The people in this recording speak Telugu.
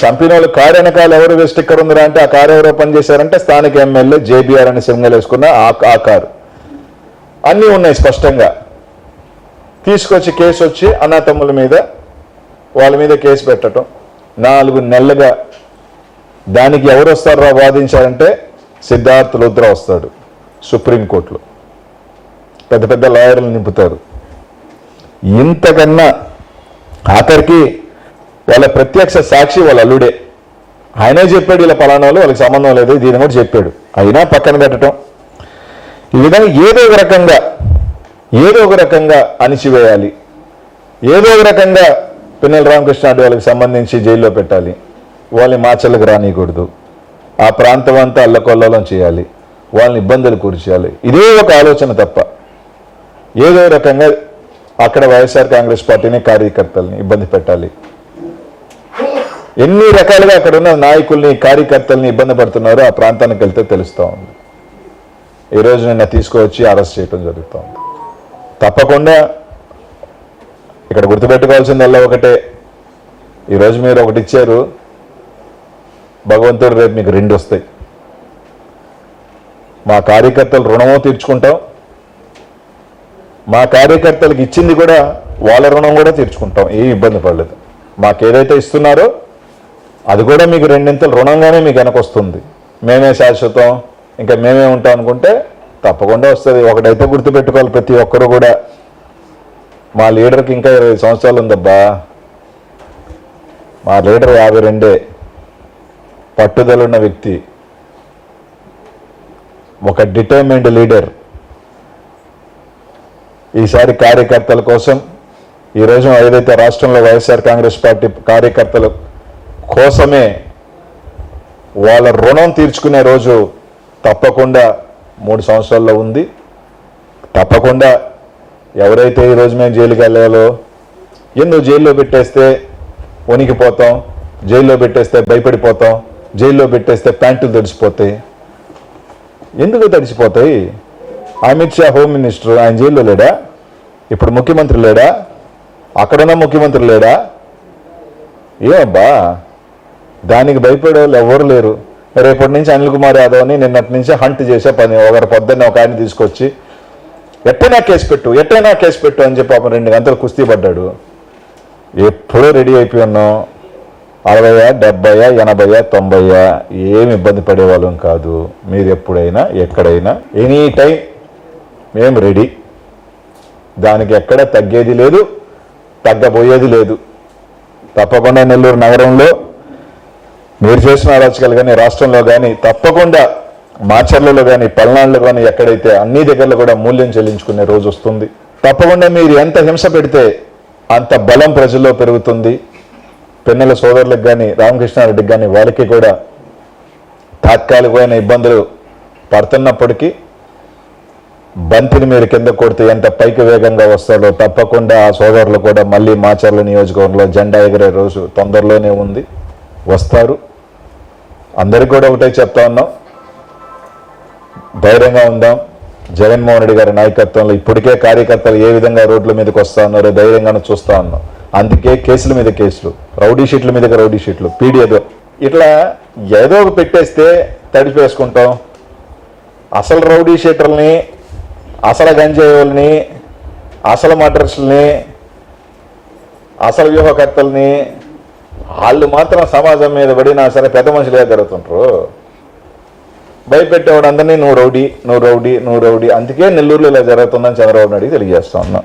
చంపిన వాళ్ళు కారు వెనకాల ఎవరు స్టిక్కర్ ఉందిరా అంటే ఆ కారు ఎవరో పనిచేశారంటే స్థానిక ఎమ్మెల్యే జేబీఆర్ అని సింగల్ వేసుకున్న ఆ ఆ కారు. అన్నీ ఉన్నాయి స్పష్టంగా. తీసుకొచ్చి కేసు వచ్చి అన్నతమ్ముల మీద వాళ్ళ మీద కేసు పెట్టడం నాలుగు నెలలుగా దానికి ఎవరు వస్తారో వాదించారంటే సిద్ధార్థ్ రుద్ర వస్తాడు సుప్రీంకోర్టులో. పెద్ద పెద్ద లాయర్లు నింపుతారు. ఇంతకన్నా ఆఖరికి వాళ్ళ ప్రత్యక్ష సాక్షి వాళ్ళ అల్లుడే. ఆయనే చెప్పాడు ఇలా పలానా వాళ్ళు వాళ్ళకి సంబంధం లేదు దీని కూడా చెప్పాడు. అయినా పక్కన పెట్టడం ఈ విధంగా ఏదో ఒక రకంగా ఏదో ఒక రకంగా అణిచివేయాలి. ఏదో ఒక రకంగా పిన్నెల రామకృష్ణ వాళ్ళకి సంబంధించి జైల్లో పెట్టాలి. వాళ్ళని మాచలకు రానియకూడదు. ఆ ప్రాంతం అంతా అల్లకొల్లోలం చేయాలి. వాళ్ళని ఇబ్బందులు కూర్చేయాలి. ఇదే ఒక ఆలోచన తప్ప. ఏదో రకంగా అక్కడ వైఎస్ఆర్ కాంగ్రెస్ పార్టీని కార్యకర్తల్ని ఇబ్బంది పెట్టాలి. ఎన్ని రకాలుగా అక్కడ ఉన్న నాయకుల్ని కార్యకర్తల్ని ఇబ్బంది పడుతున్నారో ఆ ప్రాంతానికి వెళ్తే తెలుస్తూ ఉంది. ఈరోజు నిన్న తీసుకువచ్చి అరెస్ట్ చేయడం జరుగుతూ ఉంది. తప్పకుండా ఇక్కడ గుర్తుపెట్టుకోవాల్సిందల్లా ఒకటే. ఈరోజు మీరు ఒకటి ఇచ్చారు భగవంతుడు రేపు మీకు రెండు వస్తాయి. మా కార్యకర్తలు రుణమో తీర్చుకుంటాం. మా కార్యకర్తలకు ఇచ్చింది కూడా వాళ్ళ రుణం కూడా తీర్చుకుంటాం. ఏమి ఇబ్బంది పడలేదు. మాకు ఏదైతే ఇస్తున్నారో అది కూడా మీకు రెండింతలు రుణంగానే మీకు వెనకొస్తుంది మేమే శాశ్వతం ఇంకా మేమే ఉంటాం అనుకుంటే తప్పకుండా వస్తుంది. ఒకటైతే గుర్తుపెట్టుకోవాలి ప్రతి ఒక్కరు కూడా. మా లీడర్కి ఇంకా ఇరవై సంవత్సరాలు ఉందబ్బా. మా లీడర్ యాభై రెండే. పట్టుదల ఉన్న వ్యక్తి. ఒక డిటర్మైండ్ లీడర్. ఈసారి కార్యకర్తల కోసం ఈరోజు ఏదైతే రాష్ట్రంలో వైఎస్ఆర్ కాంగ్రెస్ పార్టీ కార్యకర్తలు కోసమే వాళ్ళ రుణం తీర్చుకునే రోజు తప్పకుండా మూడు సంవత్సరాల్లో ఉంది. తప్పకుండా ఎవరైతే ఈరోజు మేము జైలుకి వెళ్ళాలో ఎందుకు జైల్లో పెట్టేస్తే వణికిపోతాం జైల్లో పెట్టేస్తే భయపడిపోతాం జైల్లో పెట్టేస్తే ప్యాంటులు తడిసిపోతాయి. ఎందుకు తడిసిపోతాయి? అమిత్ షా హోమ్ మినిస్టర్ ఆయన జైల్లో లేడా? ఇప్పుడు ముఖ్యమంత్రి లేడా? అక్కడున్న ముఖ్యమంత్రి లేడా? ఏమబ్బా? దానికి భయపడే వాళ్ళు ఎవరు లేరు. రేపటి నుంచి అనిల్ కుమార్ యాదవ్ని నిన్నటి నుంచి హంట్ చేసే పని. ఒకరు పొద్దున్న ఒక ఆయన తీసుకొచ్చి ఎట్టైనా కేసు పెట్టు ఎట్టైనా కేసు పెట్టు అని చెప్పి రెండు గంటలు కుస్తీ పడ్డాడు. ఎప్పుడో రెడీ అయిపోయి ఉన్నాం. అరవయా డెబ్బయా ఎనభయా తొంభయా ఏమి ఇబ్బంది పడేవాళ్ళం కాదు. మీరు ఎప్పుడైనా ఎక్కడైనా ఎనీ టైం మేము రెడీ. దానికి ఎక్కడ తగ్గేది లేదు తగ్గబోయేది లేదు. తప్పకుండా నెల్లూరు నగరంలో మీరు చేసిన అరాచకాలు కానీ రాష్ట్రంలో కానీ తప్పకుండా మాచర్లలో కానీ పల్నాడులో కానీ ఎక్కడైతే అన్ని దగ్గరలో కూడా మూల్యం చెల్లించుకునే రోజు వస్తుంది. తప్పకుండా మీరు ఎంత హింస పెడితే అంత బలం ప్రజల్లో పెరుగుతుంది. పిన్నెల సోదరులకు కానీ రామకృష్ణారెడ్డికి కానీ వాళ్ళకి కూడా తాత్కాలికమైన ఇబ్బందులు పడుతున్నప్పటికీ బంతిని మీరు కింద కొడితే ఎంత పైకి వేగంగా వస్తారో తప్పకుండా ఆ సోదరులు కూడా మళ్ళీ మాచర్ల నియోజకవర్గంలో జెండా ఎగిరే రోజు తొందరలోనే ఉంది. వస్తారు. అందరికీ కూడా ఒకటే చెప్తా ఉన్నాం. ధైర్యంగా ఉందాం. జగన్మోహన్ రెడ్డి గారి నాయకత్వంలో ఇప్పటికే కార్యకర్తలు ఏ విధంగా రోడ్ల మీదకి వస్తా ఉన్నారో ధైర్యంగానే చూస్తా ఉన్నాం. అందుకే కేసుల మీద కేసులు రౌడీ షీట్ల మీద రౌడీ షీట్లు పీడీ ఇట్లా ఏదో ఒక పెట్టేస్తే తడిపేసుకుంటాం. అసలు రౌడీ షీటర్ని అసలు గంజాయిల్ని అసలు మటర్స్ని అసలు వ్యూహకర్తల్ని వాళ్ళు మాత్రం సమాజం మీద పడినా సరే పెద్ద మనుషులే జరుగుతుంటారు భయపెట్టేవాడు అందరినీ నువ్వు రౌడీ నువ్వు రౌడీ నువ్వు రౌడీ అందుకే నెల్లూరులో ఇలా జరుగుతుందని చంద్రబాబు నాయుడు తెలియజేస్తా ఉన్నా.